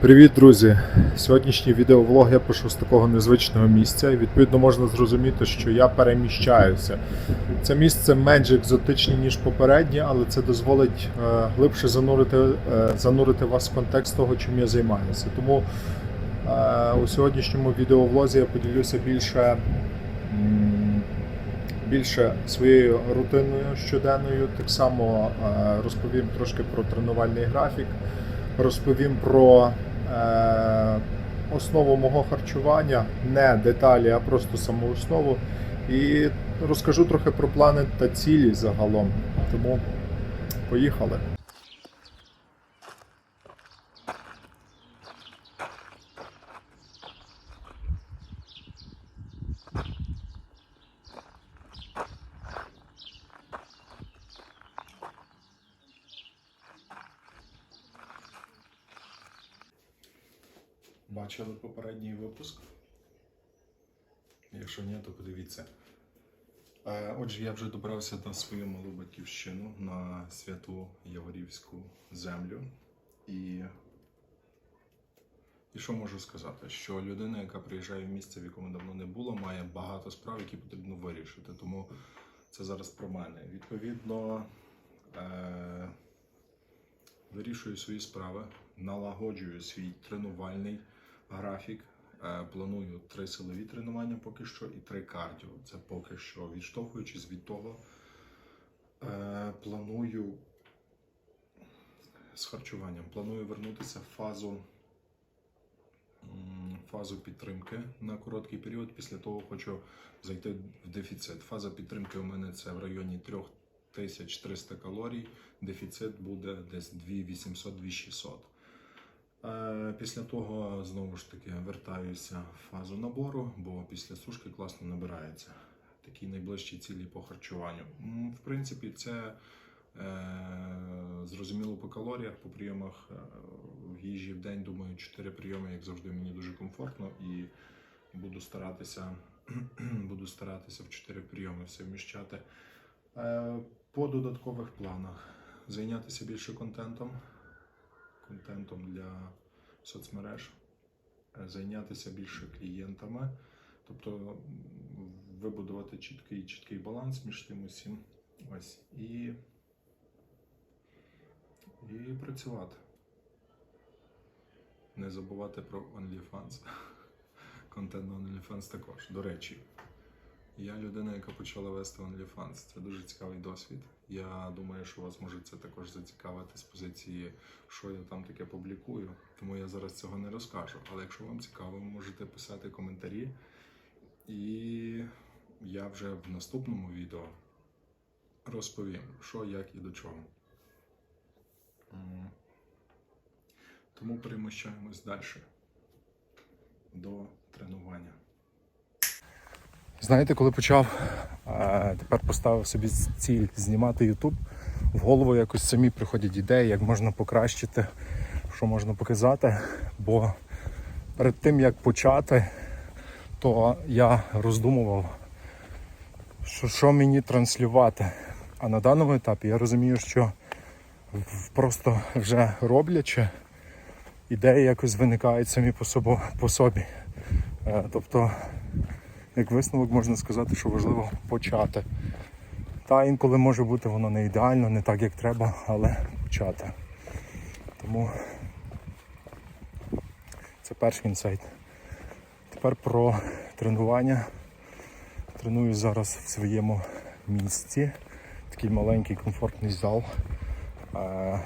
Привіт, друзі! Сьогоднішній відеовлог я пишу з такого незвичного місця, і відповідно можна зрозуміти, що я переміщаюся. Це місце менш екзотичне, ніж попереднє, але це дозволить е, глибше занурити, е, занурити вас в контекст того, чим я займаюся. Тому е, у сьогоднішньому відеовлозі я поділюся більше. Більше своєю рутиною щоденною, так само розповім трошки про тренувальний графік, розповім про основу мого харчування, не деталі, а просто саму основу. І розкажу трохи про плани та цілі загалом. Тому поїхали. Попередній випуск? Якщо ні, то подивіться. Е, Отже, я вже добрався на свою малу батьківщину на святу Яворівську землю. І, і що можу сказати? Що людина, яка приїжджає в місце, в якому давно не було, має багато справ, які потрібно вирішити. Тому це зараз про мене. Відповідно, е- вирішую свої справи, налагоджую свій тренувальний графік. Е, Планую три силові тренування поки що і три кардіо. Це поки що відштовхуючись від того. е, Планую з харчуванням. Планую вернутися в фазу, фазу підтримки на короткий період. Після того хочу зайти в дефіцит. Фаза підтримки у мене це в районі 3300 калорій. Дефіцит буде десь 2800-2600. Е, Після того знову ж таки вертаюся в фазу набору, бо після сушки класно набирається. Такі найближчі цілі по харчуванню. В принципі, це е, зрозуміло по калоріях, по прийомах е, в їжі в день. Думаю, 4 прийоми, як завжди, мені дуже комфортно і буду старатися, буду старатися в 4 прийоми все вміщати. Е, По додаткових планах зайнятися більше контентом контентом для соцмереж, е, зайнятися більше клієнтами, тобто вибудувати чіткий, чіткий баланс між тим усім. Ось і, і працювати. Не забувати про OnlyFans. Контент на OnlyFans також. До речі, я людина, яка почала вести OnlyFans. Це дуже цікавий досвід. Я думаю, що вас може це також зацікавити з позиції, що я там таке публікую. Тому я зараз цього не розкажу. Але якщо вам цікаво, можете писати коментарі. І я вже в наступному відео розповім, що, як і до чого. Тому переміщаємось далі до тренування. Знаєте, коли почав, е, тепер поставив собі ціль знімати YouTube, в голову якось самі приходять ідеї, як можна покращити, що можна показати. Бо перед тим як почати, то я роздумував, що, що мені транслювати. А на даному етапі я розумію, що просто вже роблячи, ідеї якось виникають самі по, собі. Е, Тобто як висновок можна сказати, що важливо почати. Та інколи може бути воно не ідеально, не так як треба, але почати. Тому це перший інсайт. Тепер про тренування. Треную зараз в своєму місці. Такий маленький комфортний зал. Е,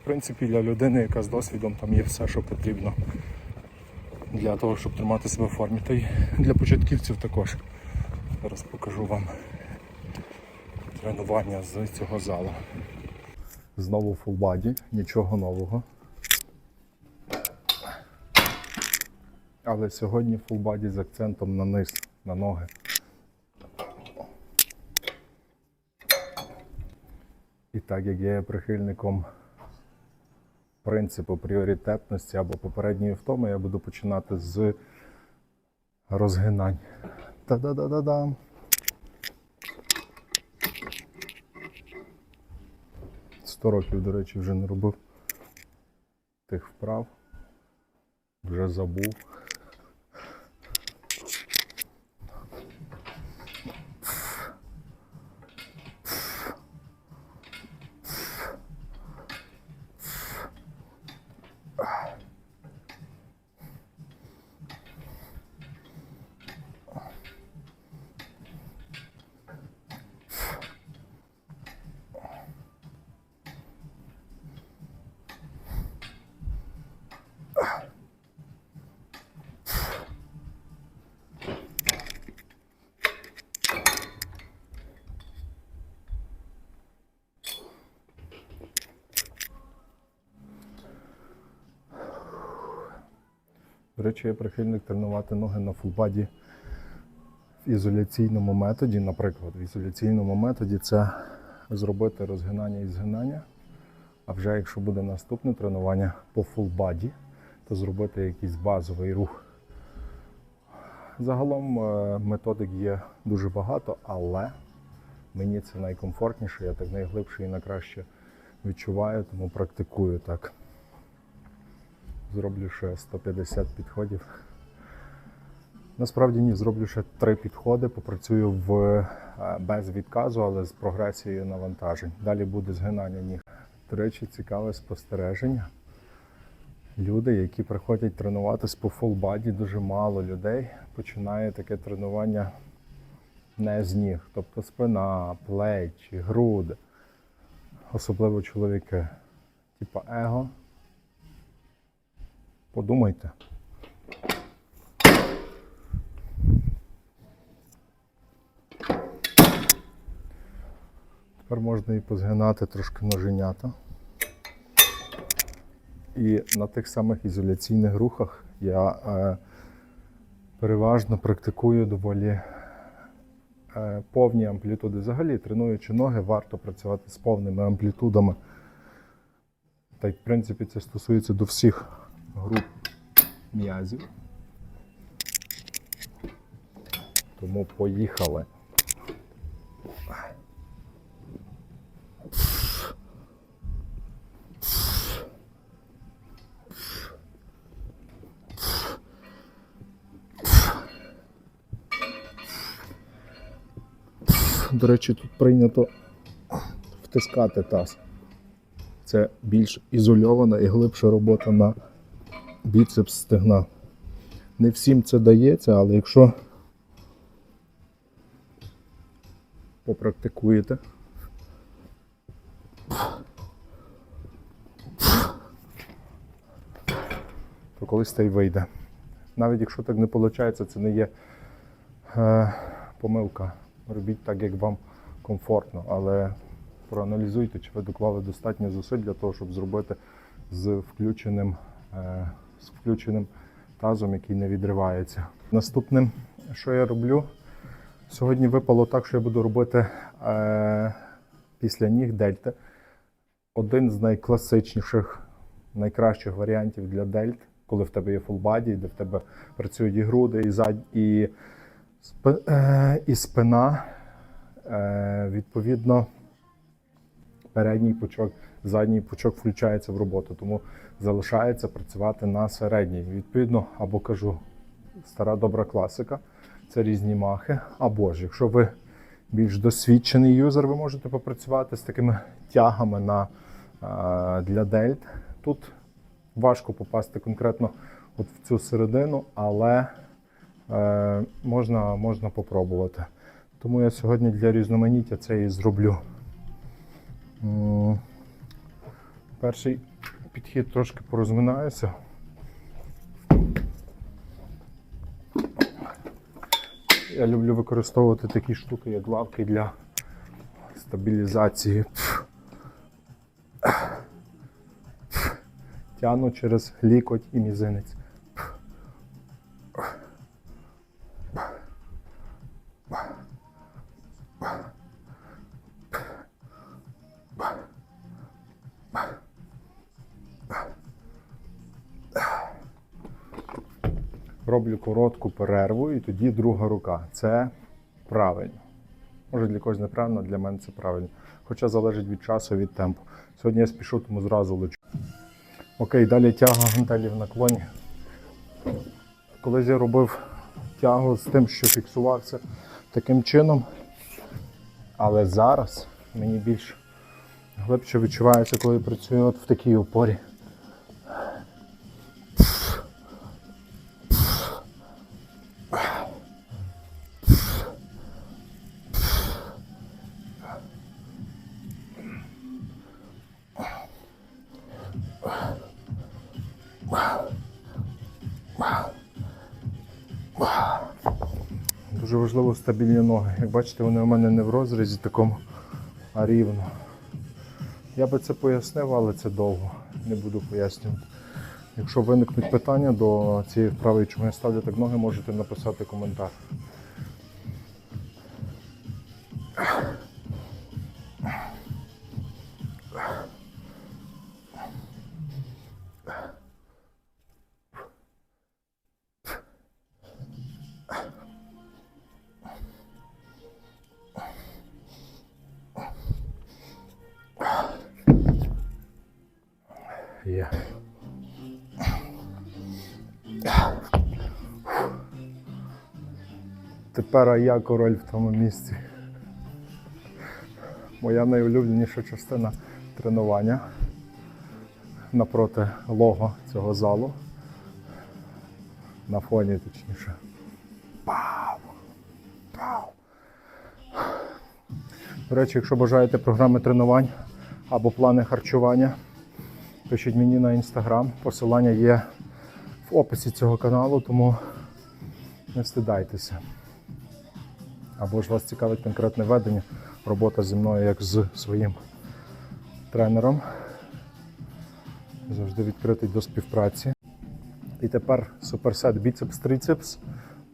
В принципі, для людини, яка з досвідом, там є все, що потрібно для того, щоб тримати себе в формі. Та й для початківців також. Зараз покажу вам тренування з цього залу. Знову фулбаді, нічого нового. Але сьогодні фулбаді з акцентом на низ, на ноги. І так як я є прихильником принципу пріоритетності або попередньої втоми, я буду починати з розгинань. Та-да-да-да-да! Сто років, до речі, вже не робив тих вправ. Вже забув. До речі, я прихильник тренувати ноги на фулбаді в ізоляційному методі. Наприклад, в ізоляційному методі це зробити розгинання і згинання. А вже якщо буде наступне тренування по фулбаді, то зробити якийсь базовий рух. Загалом е, методик є дуже багато, але мені це найкомфортніше, я так найглибше і найкраще відчуваю, тому практикую так. Зроблю ще 150 підходів. Насправді ні, зроблю ще три підходи, попрацюю в, е, без відказу, але з прогресією навантажень. Далі буде згинання ніг. До речі, цікаве спостереження. Люди, які приходять тренуватись по фулбаді, дуже мало людей починає таке тренування не з ніг. Тобто спина, плечі, груди. Особливо чоловіки. Типа его. Подумайте. Тепер можна і позгинати трошки ноженята. І на тих самих ізоляційних рухах я е, переважно практикую доволі е, повні амплітуди. Взагалі, тренуючи ноги, варто працювати з повними амплітудами. Та й, в принципі, це стосується до всіх груп м'язів. Тому поїхали. До речі, тут прийнято втискати таз. Це більш ізольована і глибша робота на біцепс стегна. Не всім це дається, але якщо попрактикуєте, то колись та й вийде. Навіть якщо так не виходить, це не є е, помилка. Робіть так, як вам комфортно, але проаналізуйте, чи ви доклали достатньо зусиль для того, щоб зробити з включеним, е, з включеним тазом, який не відривається. Наступним, що я роблю, сьогодні випало так, що я буду робити е, після ніг дельти. Один з найкласичніших, найкращих варіантів для дельт, коли в тебе є фулбаді, де в тебе працюють і груди, і зад... і, е, і спина. Е, відповідно, передній пучок, задній пучок включається в роботу, тому залишається працювати на середній. Відповідно, або кажу, стара добра класика це різні махи. Або ж, якщо ви більш досвідчений юзер, ви можете попрацювати з такими тягами на, е, для дельт. Тут важко попасти конкретно от в цю середину, але е, можна, можна попробувати. Тому я сьогодні для різноманіття це і зроблю. Перший підхід трошки порозминаюся. Я люблю використовувати такі штуки, як лавки для стабілізації. Тяну через лікоть і мізинець. Роблю коротку перерву і тоді друга рука. Це правильно. Може для когось неправильно, для мене це правильно. Хоча залежить від часу, від темпу. Сьогодні я спішу, тому зразу лечу. Окей, далі тяга гантелі в наклоні. колись я робив тягу з тим, що фіксувався таким чином. Але зараз мені більш глибше відчувається, коли працюю от в такій опорі. Важливо стабільні ноги. Як бачите, вони у мене не в розрізі такому, а рівно. Я би це пояснив, але це довго. Не буду пояснювати. Якщо виникнуть питання до цієї вправи, чому я ставлю так ноги, можете написати коментар. Тепер я король в тому місці. Моя найулюбленіша частина тренування напроти лого цього залу. На фоні, точніше. Пау! Пау! До речі, якщо бажаєте програми тренувань або плани харчування, пишіть мені на інстаграм. Посилання є в описі цього каналу, тому не стидайтеся. Або ж вас цікавить конкретне ведення, робота зі мною як з своїм тренером. Завжди відкритий до співпраці. І тепер суперсет біцепс-трицепс.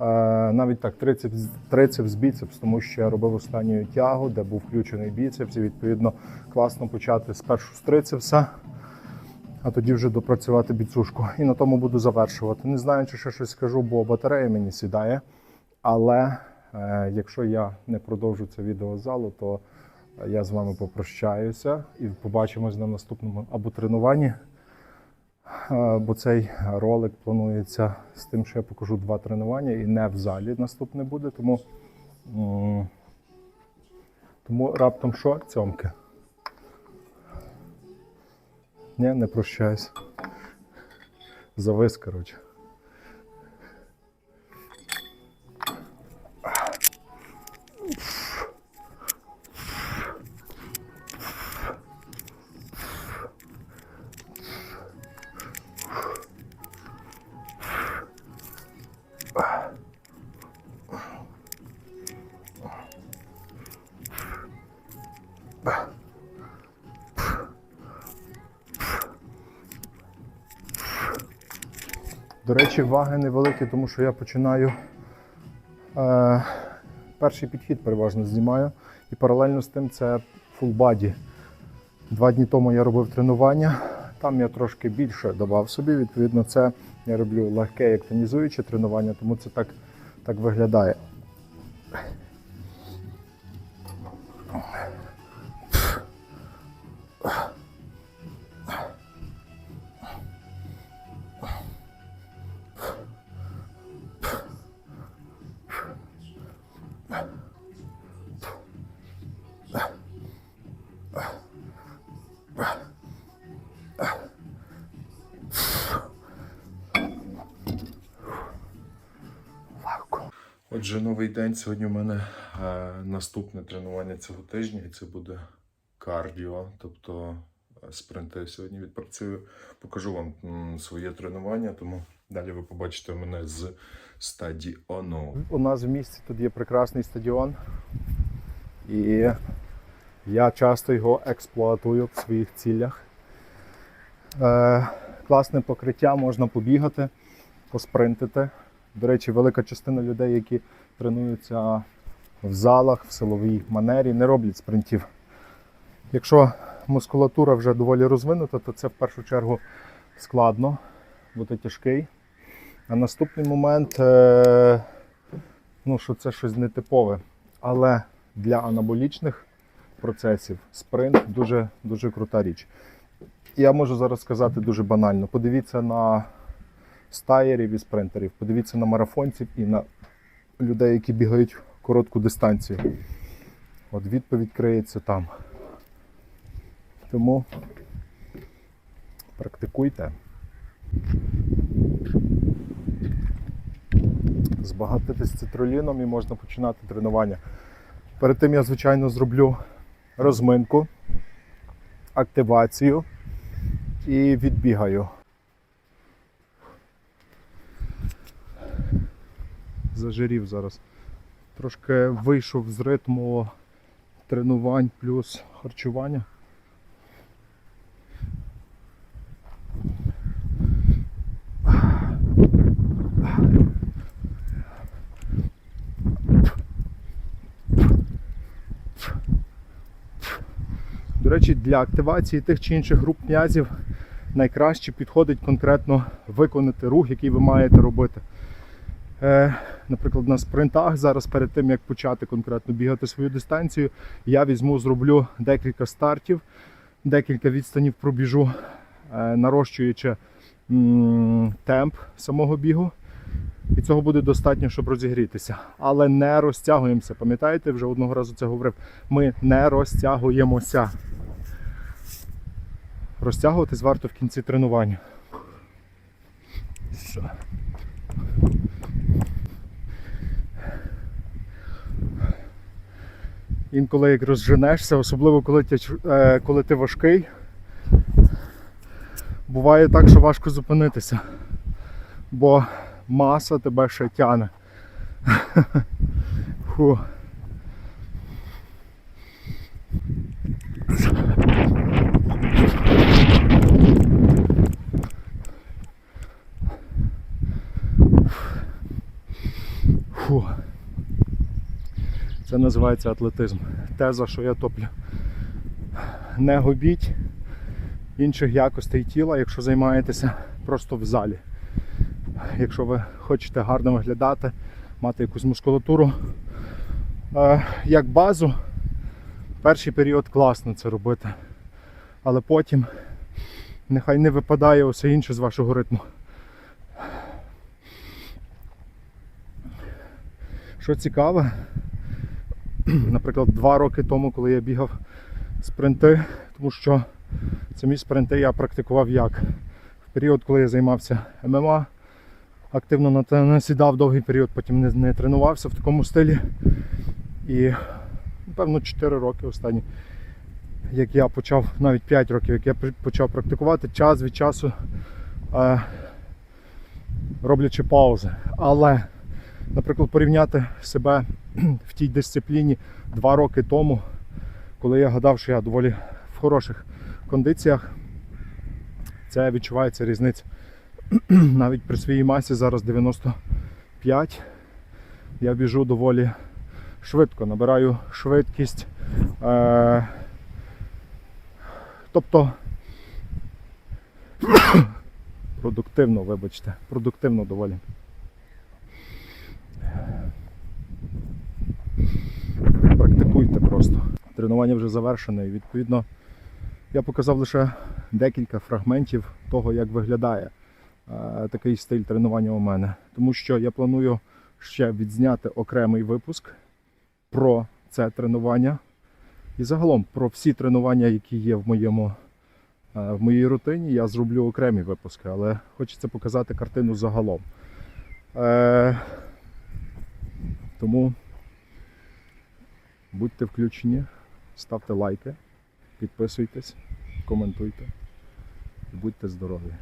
Е, Навіть так, трицепс, трицепс, біцепс, тому що я робив останню тягу, де був включений біцепс, і відповідно класно почати спершу з трицепса, а тоді вже допрацювати біцушку. І на тому буду завершувати. Не знаю, чи ще щось скажу, бо батарея мені сідає. Але якщо я не продовжу це відео з залу, то я з вами попрощаюся і побачимось на наступному або тренуванні. Е, Бо цей ролик планується з тим, що я покажу два тренування і не в залі наступне буде. Тому, тому раптом що? Цьомки. Ні, не прощаюсь. Завис, коротше. До речі, ваги невеликі, тому що я починаю е, перший підхід переважно знімаю. І паралельно з тим це body. Два дні тому я робив тренування. Там я трошки більше додав собі. Відповідно, це я роблю легке як тонізуюче тренування, тому це так, так виглядає. Отже, новий день. Сьогодні у мене е, наступне тренування цього тижня, і це буде кардіо, тобто е, спринти. Сьогодні відпрацюю, покажу вам своє тренування, тому далі ви побачите мене з стадіону. У нас в місті тут є прекрасний стадіон, і я часто його експлуатую в своїх цілях. Е, класне покриття, можна побігати, поспринтити. До речі, велика частина людей, які тренуються в залах, в силовій манері, не роблять спринтів. Якщо мускулатура вже доволі розвинута, то це в першу чергу складно, бути тяжкий. А наступний момент, е, ну, що це щось нетипове. Але для анаболічних процесів спринт дуже, дуже крута річ. Я можу зараз сказати дуже банально. Подивіться на стаєрів і спринтерів. Подивіться на марафонців і на людей, які бігають коротку дистанцію. От відповідь криється там. Тому практикуйте. Збагатитись цитруліном і можна починати тренування. Перед тим я, звичайно, зроблю розминку, активацію і відбігаю. Зажирів зараз. Трошки вийшов з ритму тренувань плюс харчування. Речі, для активації тих чи інших груп м'язів найкраще підходить конкретно виконати рух, який ви маєте робити. Е, наприклад, на спринтах зараз перед тим як почати конкретно бігати свою дистанцію, я візьму, зроблю декілька стартів, декілька відстанів пробіжу, е, нарощуючи темп самого бігу. І цього буде достатньо, щоб розігрітися. Але не розтягуємося. Пам'ятаєте, вже одного разу це говорив. Ми не розтягуємося. Розтягуватись варто в кінці тренування. Інколи як розженешся, особливо коли ти, е, коли ти важкий, буває так, що важко зупинитися, бо маса тебе ще тяне. Фу. Це називається атлетизм. Те, за що я топлю. Не губіть інших якостей тіла, якщо займаєтеся просто в залі. Якщо ви хочете гарно виглядати, мати якусь мускулатуру. Е, як базу, перший період класно це робити. Але потім нехай не випадає усе інше з вашого ритму. Що цікаве, наприклад, два роки тому, коли я бігав спринти, тому що самі спринти я практикував як? В період, коли я займався ММА, активно насідав довгий період, потім не, не тренувався в такому стилі. І, напевно, 4 роки останні, як я почав, навіть 5 років, як я почав практикувати, час від часу е, роблячи паузи. Але наприклад, порівняти себе в тій дисципліні два роки тому, коли я гадав, що я доволі в хороших кондиціях, це відчувається різниця. Навіть при своїй масі зараз 95. Я біжу доволі швидко, набираю швидкість. Е- тобто продуктивно, вибачте, продуктивно доволі. практикуйте просто. Тренування вже завершене і відповідно я показав лише декілька фрагментів того, як виглядає е, такий стиль тренування у мене. Тому що я планую ще відзняти окремий випуск про це тренування і загалом про всі тренування, які є в моєму е, в моїй рутині. Я зроблю окремі випуски, але хочеться показати картину загалом. Е, тому Будьте включені, ставте лайки, підписуйтесь, коментуйте. і Будьте здорові.